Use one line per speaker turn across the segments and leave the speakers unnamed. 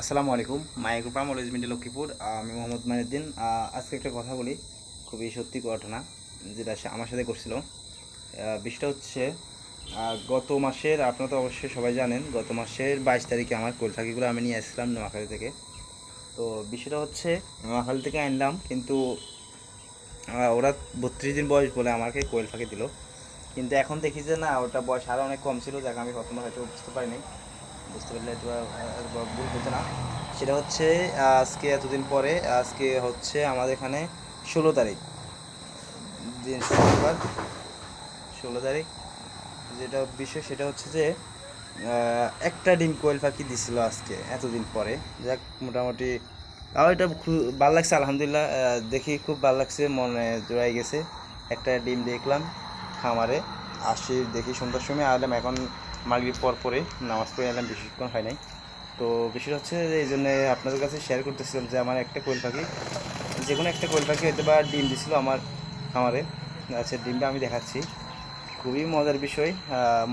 আসসালামু আলাইকুম micro farm অলওয়েজমেন্টে Lakshmipur. আমি মোহাম্মদ মাহিউদ্দিন আহ, আজকে একটা কথা বলি খুবই সত্যি ঘটনা যেটা আমার সাথে করছিল বিষয়টা হচ্ছে গত মাসের আপনারা তো অবশ্যই সবাই জানেন গত মাসের বাইশ তারিখে আমার কোল পাখিগুলো আমি নিয়ে আসছিলাম নোয়াখালী থেকে। তো বিষয়টা হচ্ছে নোয়াখালী থেকে আনলাম কিন্তু ওরা বত্রিশ দিন বয়স বলে আমাকে কোয়েল পাখি দিল। কিন্তু এখন দেখি যে না ওটা বয়স আরও অনেক কম ছিল যাকে আমি প্রথমবার হয়তো বুঝতে পারিনি। বুঝতে পারলে আর- আর ভুল হতো না। সেটা হচ্ছে, আজকে এতদিন পরে, আজকে হচ্ছে আমাদের এখানে ষোলো তারিখ। দিন ষোলো তারিখ। যেটা বিষয় সেটা হচ্ছে যে একটা ডিম কোয়েল পাখি দিছিল আজকে, এতদিন পরে। যাক, মোটামুটি তাও এটা ভালো লাগছে, আলহামদুলিল্লাহ দেখি খুব ভালো লাগছে, মনে জোড়াই গেছে। একটা ডিম দেখলাম খামারে, আসি দেখি সন্ধ্যার সময় আলাম এখন মাগরিব পর পরে নামাজ পড়ে এলাম, বেশিক্ষণ হয় নাই। তো বিষয়টা হচ্ছে এই জন্য আপনাদের কাছে শেয়ার করতেছিলাম যে আমার একটা কোয়েল পাখি, যে কোনো একটা কোয়েল পাখি হয়তো বা ডিম দিছিল আমার খামারে আচ্ছা ডিমটা আমি দেখাচ্ছি। খুবই মজার বিষয়।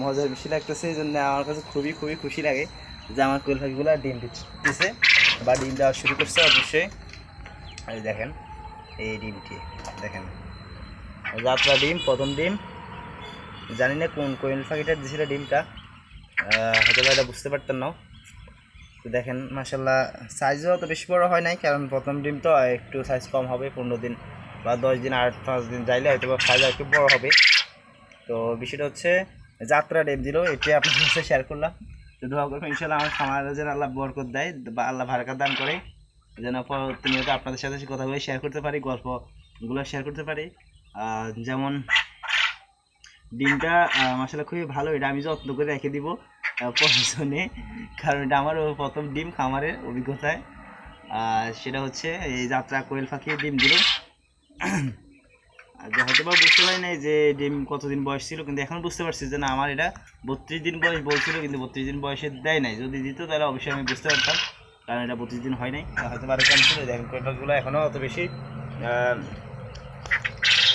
মজার বিষয় লাগতেছে এই জন্য আমার কাছে খুবই খুবই খুশি লাগে যে আমার কোয়েল পাখিগুলো ডিম দিচ্ছে বা ডিম দেওয়া শুরু করছে অবশ্যই। এই দেখেন, এই ডিমটি, দেখেন। যাত্রা ডিম, প্রথম ডিম। জানি না কোন কোয়েল পাখিটা দিছিল ডিমটা। হয়তো এটা বুঝতে পারতেন না। তো দেখেন মাসাল্লাহ সাইজও অত বেশি বড় হয় নাই, কারণ প্রথম ডিম তো একটু সাইজ কম হবে, পনেরো দিন বা দশ দিন, আট, পাঁচ দিন যাইলে হয়তো বা সাইজ একটু বড় হবে। তো বিষয়টা হচ্ছে, যাত্রা ডিম দিল এটি আপনার সাথে শেয়ার করলাম। তো দোয়া করবেন ইনশাল্লাহ আমার খামার যেন আল্লাহ বরকত দেয় বা আল্লাহ ভারকা দান করে, যেন প্রতিনিয়ত আপনাদের সাথে কথাগুলো শেয়ার করতে পারি, গল্পগুলো শেয়ার করতে পারি। যেমন, ডিমটা মাসালা খুবই ভালো, এটা আমি যত্ন করে রেখে দিব। প্রয়োজনে কারণ এটা আমার প্রথম ডিম খামারের অভিজ্ঞতায়। আর সেটা হচ্ছে এই যাত্রা কোয়েল পাখি ডিম দিল হয়তো বা বুঝতে পারি নাই যে ডিম কতদিন বয়স ছিল, কিন্তু এখন বুঝতে পারছি যে না, আমার এটা বত্রিশ দিন বয়স বলছিল, কিন্তু বত্রিশ দিন বয়সে দেয় নাই। যদি দিত, তাহলে অবশ্যই আমি বুঝতে পারতাম, কারণ এটা বত্রিশ দিন হয় নাই। হয়তো বারো কম ছিল, দেখেন এখনও অত বেশি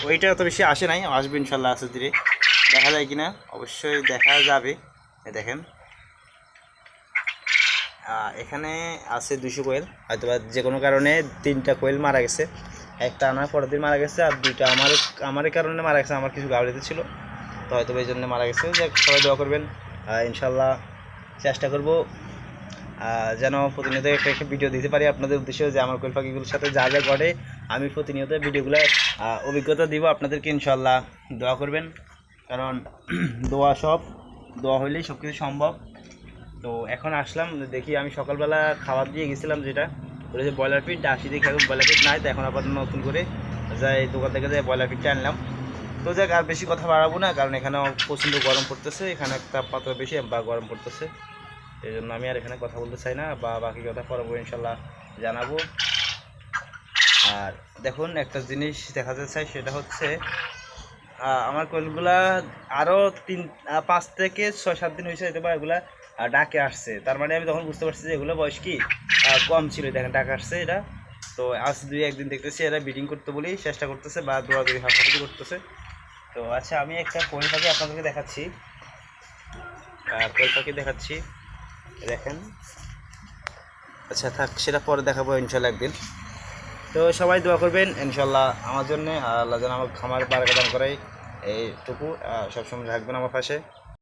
ওইটা অত বেশি আসে নাই, আসবে ইনশাল্লাহ আস্তে ধীরে। দেখা যায় কিনা, অবশ্যই দেখা যাবে। দেখেন। এখানে আছে দুশো কোয়েল হয়তো যে কোনো কারণে তিনটা কোয়েল মারা গেছে। একটা আনার পরের দিন মারা গেছে আর দুইটা আমার আমার কারণে মারা গেছে, আমার কিছু গাড়িতে ছিল। তো হয়তো এই জন্য মারা গেছে। যে সবাই দোয়া করবেন। ইনশাল্লাহ চেষ্টা করব যেন প্রতিনিয়ত একটা একটা ভিডিও দিতে পারি। আপনাদের উদ্দেশ্যে যে আমার কোয়েল পাখিগুলোর সাথে যা যা ঘটে, আমি প্রতিনিয়ত ভিডিওগুলো অভিজ্ঞতা দিব আপনাদেরকে ইনশাল্লাহ দোয়া করবেন। কারণ দোয়া সব দোয়া হইলেই সব কিছু সম্ভব। তো এখন আসলাম, দেখি আমি সকালবেলা খাবার দিয়ে গেছিলাম যেটা ওটা যে ব্রয়লার ফিট আসি দেখি, এখন ব্রয়লার ফিট নাই, তো এখন আবার নতুন করে যাই দোকান থেকে যাই ব্রয়লার ফিটটা আনলাম। তো যাক, আর বেশি কথা বাড়াবো না, কারণ এখানে প্রচণ্ড গরম পড়তেছে, এখানে তাপমাত্রা বেশি, বা গরম পড়তেছে। এই জন্য আমি আর এখানে কথা বলতে চাই না, বা বাকি কথা পরবো ইনশাল্লাহ জানাব। আর দেখুন, একটা জিনিস দেখাতে চাই সেটা হচ্ছে আমার কোয়েলগুলা আরও তিন পাঁচ থেকে ছয়, সাত দিন হয়েছে হয়তো বা এগুলা ডাকে আসছে। তার মানে আমি তখন বুঝতে পারছি যে এগুলো বয়স কি কম ছিল। দেখেন, ডাকে আসছে এটা তো আজ দুই, একদিন দেখতেছি এরা বিডিং করতে বলেই চেষ্টা করতেছে বা দৌড়াদৌড়ি হাঁটাহাঁটি করতেছে। তো আচ্ছা আমি একটা কোয়েল পাখি আপনাদেরকে দেখাচ্ছি। কোয়েল পাখি দেখাচ্ছি। দেখেন। আচ্ছা থাক, সেটা পরে দেখাবো ইনশাল্লাহ একদিন। তো সবাই দোয়া করবেন ইনশাল্লাহ আমার জন্যে আল্লাহ যেন আমার খামার বারকাদান করাই এইটুকু আহ, সবসময় রাখবেন আমার পাশে।